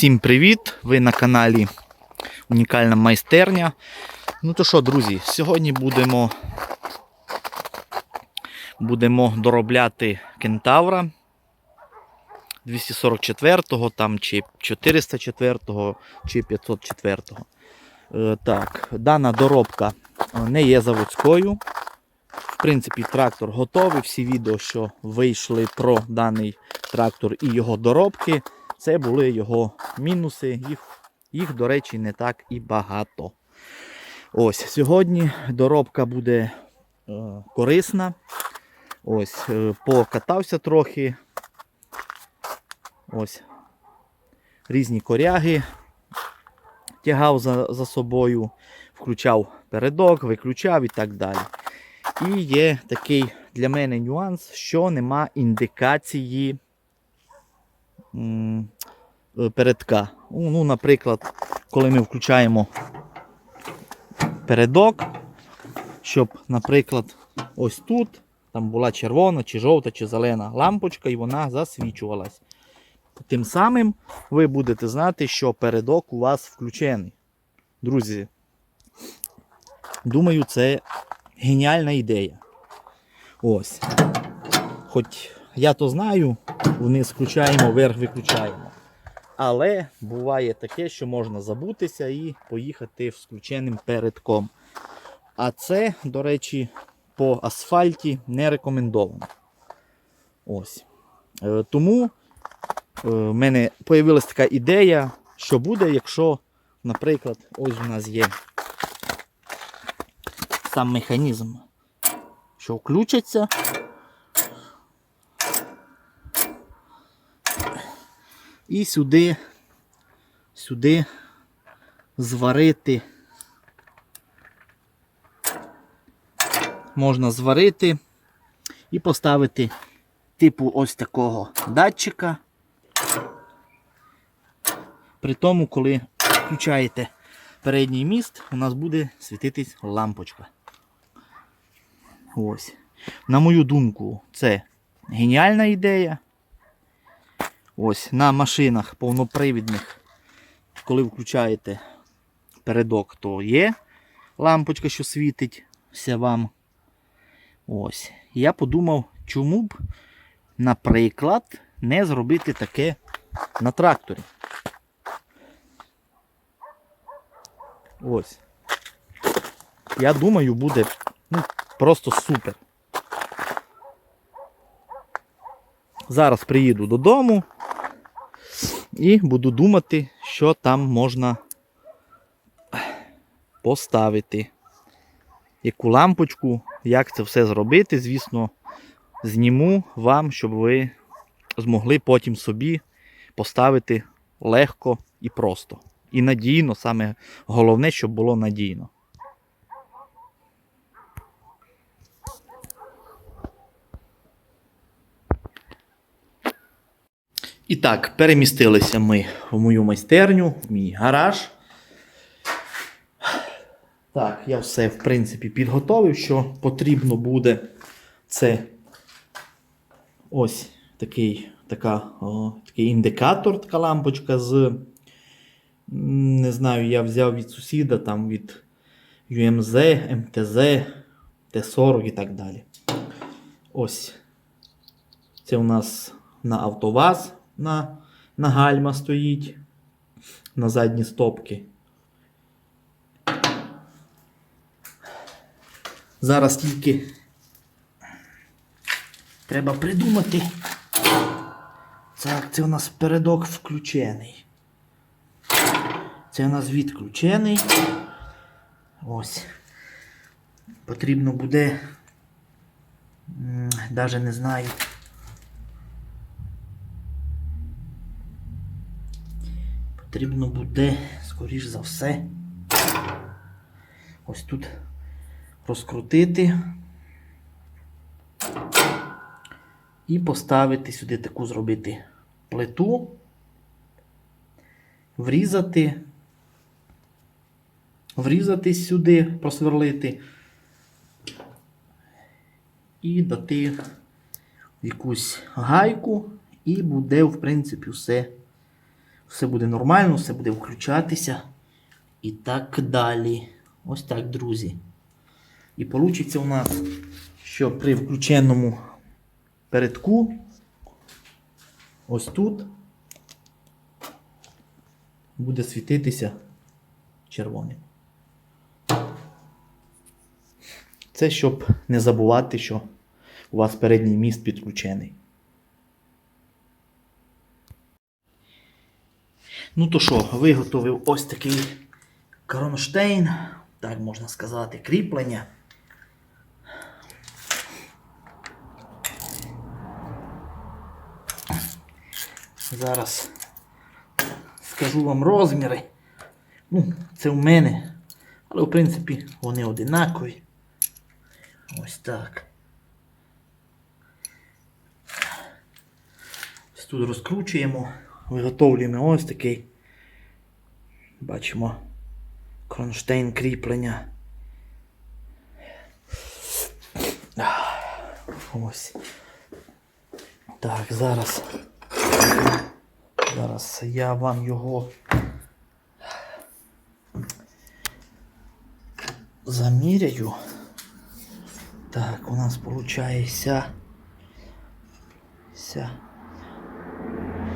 Всім привіт! Ви на каналі Унікальна майстерня. Ну то що, друзі, сьогодні будемо, будемо доробляти кентавра 244-го, там, чи 404-го, чи 504-го. Е, так, дана доробка не є заводською. В принципі, трактор готовий. Всі відео, що вийшли про даний трактор і його доробки, це були його мінуси. Їх, їх до речі, не так і багато. Ось сьогодні доробка буде е, корисна. Ось, е, покатався трохи. Ось різні коряги тягав за, за собою, включав передок, виключав і так далі. І є такий для мене нюанс, що нема індикації передка. Ну, ну, наприклад, коли ми включаємо передок, щоб, наприклад, ось тут там була червона, чи жовта, чи зелена лампочка, і вона засвічувалась. Тим самим ви будете знати, що передок у вас включений. Друзі, думаю, це геніальна ідея. Ось. Хоч я то знаю, вниз включаємо, вверх виключаємо. Але буває таке, що можна забутися і поїхати з включеним передком. А це, до речі, по асфальті не рекомендовано. Ось. Е, Тому в мене з'явилася така ідея, що буде, якщо, наприклад, ось у нас є сам механізм, що включиться. І сюди, сюди зварити. Можна зварити і поставити типу ось такого датчика. При тому, коли включаєте передній міст, у нас буде світитись лампочка. Ось. На мою думку, це геніальна ідея. Ось на машинах повнопривідних, коли включаєте передок, то є лампочка, що світиться вам. Ось. Я подумав, чому б, наприклад, не зробити таке на тракторі. Ось. Я думаю, буде ну, просто супер. Зараз приїду додому і буду думати, що там можна поставити. Яку лампочку, як це все зробити, звісно, зніму вам, щоб ви змогли потім собі поставити легко і просто. І надійно, саме головне, щоб було надійно. І так, перемістилися ми в мою майстерню, в мій гараж. Так, я все, в принципі, підготовив, що потрібно буде. Це ось такий, така, о, такий індикатор, така лампочка з. Не знаю, я взяв від сусіда, там від UMZ, MTZ, T40 і так далі. Ось. Це у нас на автоваз на, на гальма стоїть. На задні стопки. Зараз тільки треба придумати. Так, це у нас передок включений. Це у нас відключений. Ось. Потрібно буде. Навіть не знаю. Потрібно буде, скоріш за все, ось тут розкрутити і поставити сюди таку зробити плиту, врізати, врізати сюди, просверлити і дати якусь гайку, і буде, в принципі, все все буде нормально, все буде включатися. І так далі. Ось так, друзі. І вийде у нас, що при включеному передку, ось тут буде світитися червоним. Це щоб не забувати, що у вас передній міст підключений. Ну то що, виготовив ось такий кронштейн, так можна сказати, кріплення. Зараз скажу вам розміри. Ну, це в мене. Але в принципі вони одинакові. Ось так. Ось Тут розкручуємо, виготовлюємо ось такий. Бачимо кронштейн кріплення. Ось. Так, зараз. Зараз я вам його заміряю. Так, у нас получається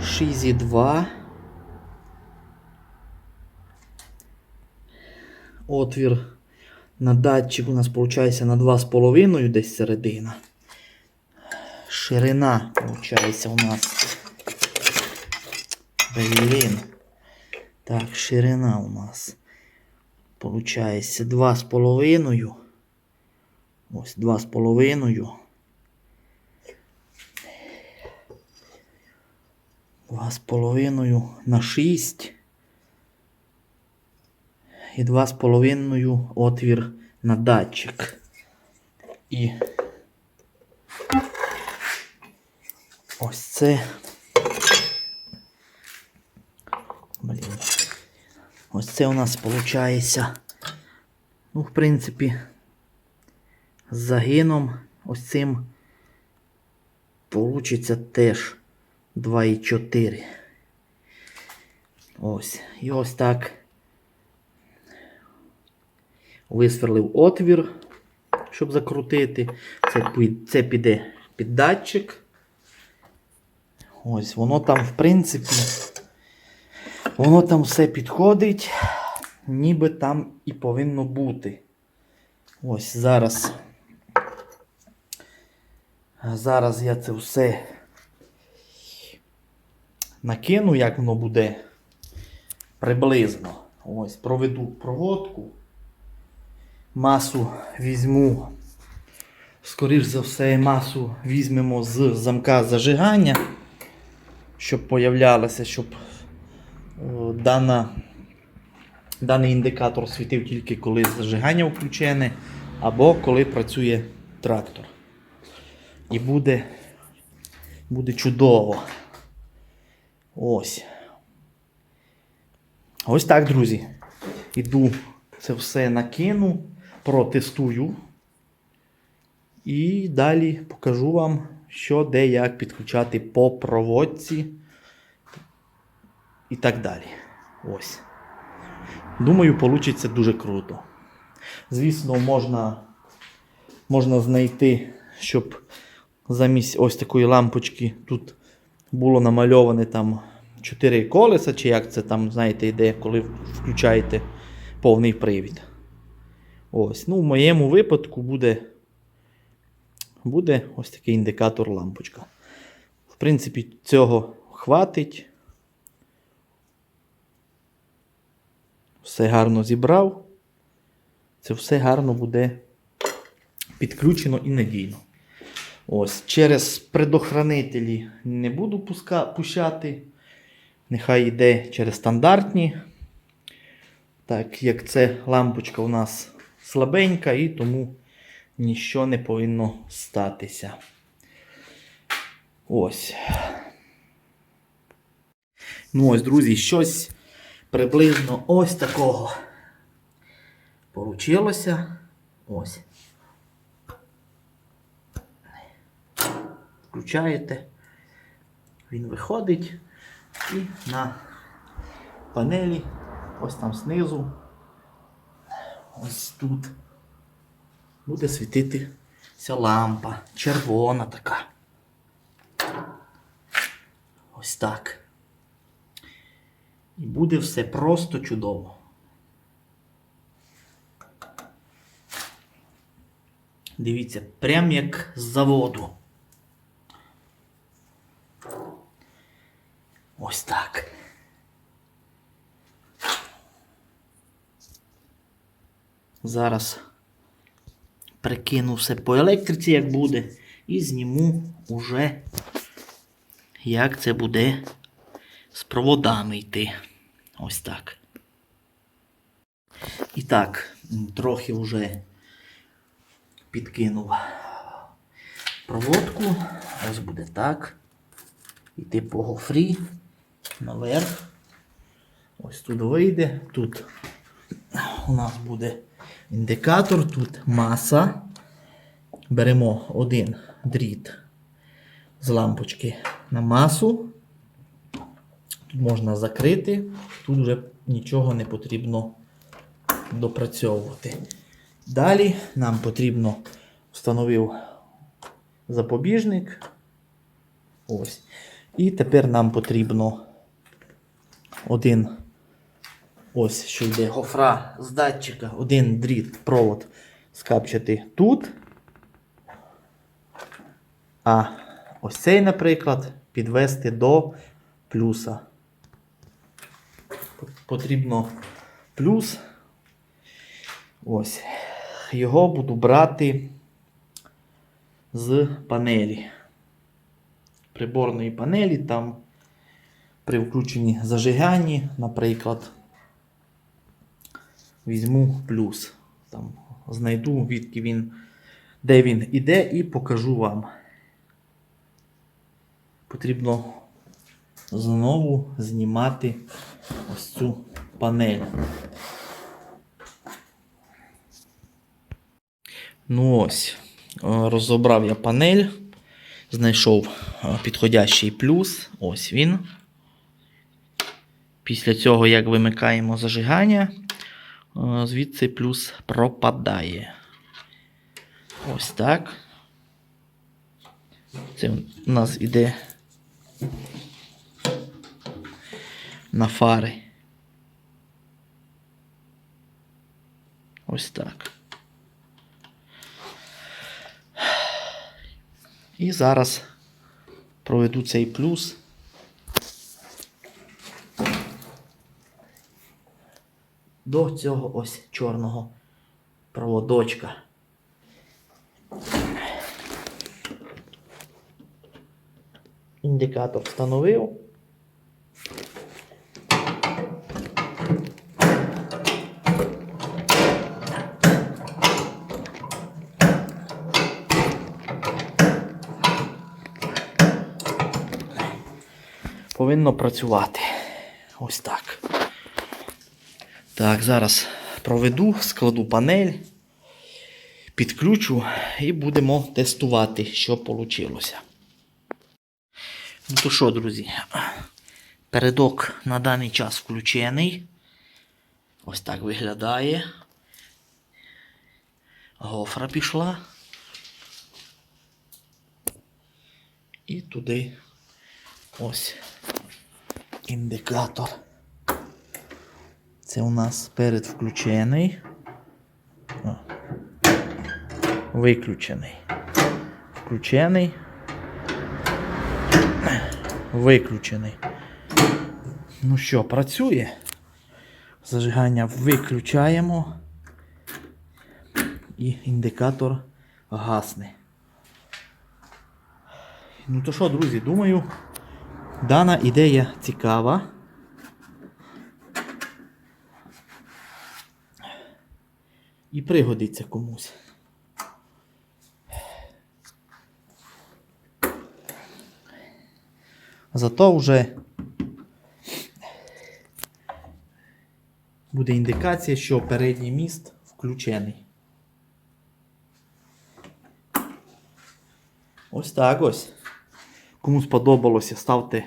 6,2. Отвір на датчик у нас виходить на 2,5 десь середина. Ширина виходить у нас. Блін. Так, ширина у нас. Получається 2,5. Ось 2,5. 2,5 на 6. І 2,5 отвір на датчик. І ось це. Блін. Ось це у нас виходить. Ну, в принципі, з загином ось цим получиться теж 2,4. Ось. І ось так висверлив отвір, щоб закрутити. Це, це піде під датчик. Ось, воно там, в принципі, воно там все підходить, ніби там і повинно бути. Ось зараз. Зараз я це все накину, як воно буде приблизно. Ось, проведу проводку. Масу візьму. Скоріш за все, масу візьмемо з замка зажигання, щоб появлялося, щоб е, дана, даний індикатор світив тільки коли зажигання включене, або коли працює трактор. І буде, буде чудово. Ось. Ось так, друзі. Іду це все накину, протестую. І далі покажу вам, що де як підключати по проводці і так далі. Ось. Думаю, вийде дуже круто. Звісно, можна, можна знайти, щоб замість ось такої лампочки тут було намальоване там 4 колеса, чи як це там, знаєте, йде, коли включаєте повний привід. Ось. Ну, в моєму випадку буде, буде ось такий індикатор лампочка. В принципі, цього хватить. Все гарно зібрав. Це все гарно буде підключено і надійно. Ось, через предохранителі не буду пуска, пущати. Нехай йде через стандартні. Так як це лампочка у нас слабенька, і тому нічого не повинно статися. Ось. Ну ось, друзі, щось приблизно ось такого получилося. Ось. Включаєте, він виходить і на панелі, ось там знизу, ось тут буде світитися лампа, червона така. Ось так. І буде все просто чудово. Дивіться, прям як з заводу. Ось так. Зараз прикину все по електриці, як буде, і зніму уже, як це буде з проводами йти. Ось так. І так, трохи вже підкинув проводку. Ось буде так. Іти по гофрі наверх. Ось тут вийде. Тут у нас буде індикатор, тут маса. Беремо один дріт з лампочки на масу. Тут можна закрити, тут вже нічого не потрібно допрацьовувати. Далі нам потрібно встановив запобіжник. Ось. І тепер нам потрібно один ось що йде гофра з датчика, один дріт, провод скапчати тут. А ось цей, наприклад, підвести до плюса. Потрібно плюс. Ось. Його буду брати з панелі. Приборної панелі, там при включенні зажиганні, наприклад, візьму плюс. Там знайду, відки він, де він іде, і покажу вам. Потрібно знову знімати ось цю панель. Ну ось, розібрав я панель, знайшов підходящий плюс. Ось він. Після цього, як вимикаємо зажигання, е, звідси плюс пропадає. Ось так. Це у нас іде на фари. Ось так. І зараз проведу цей плюс. До цього ось чорного проводочка. Індикатор встановив. Повинно працювати. Ось так. Так, зараз проведу, складу панель, підключу і будемо тестувати, що вийшло. Ну то що, друзі, передок на даний час включений. Ось так виглядає. Гофра пішла. І туди ось індикатор. Це у нас перед включений. О. Виключений. Включений. Виключений. Ну що, працює? Зажигання виключаємо. І індикатор гасне. Ну то що, друзі, думаю, дана ідея цікава. І пригодиться комусь. Зато вже буде індикація, що передній міст включений. Ось так ось. Кому сподобалося, ставте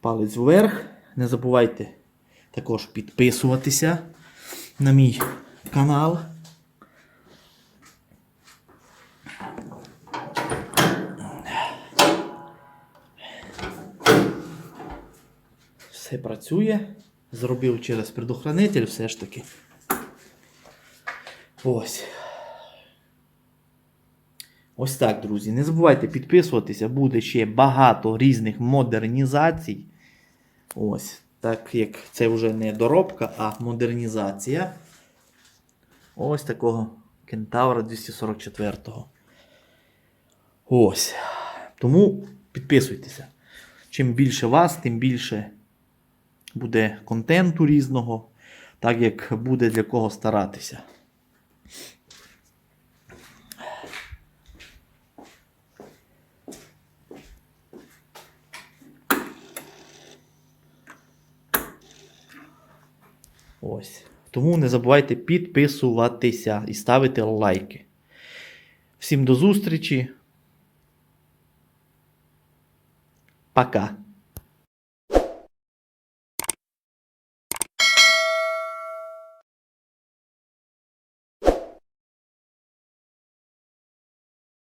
палець вверх. Не забувайте також підписуватися на мій канал. Все працює. Зробив через предохранитель все ж таки. Ось. Ось так, друзі. Не забувайте підписуватися, буде ще багато різних модернізацій. Ось. Так як це вже не доробка, а модернізація. Ось такого кентавра 244-го. Ось. Тому підписуйтеся. Чим більше вас, тим більше буде контенту різного, так як буде для кого старатися. Ось. Тому не забувайте підписуватися і ставити лайки. Всім до зустрічі. Пока.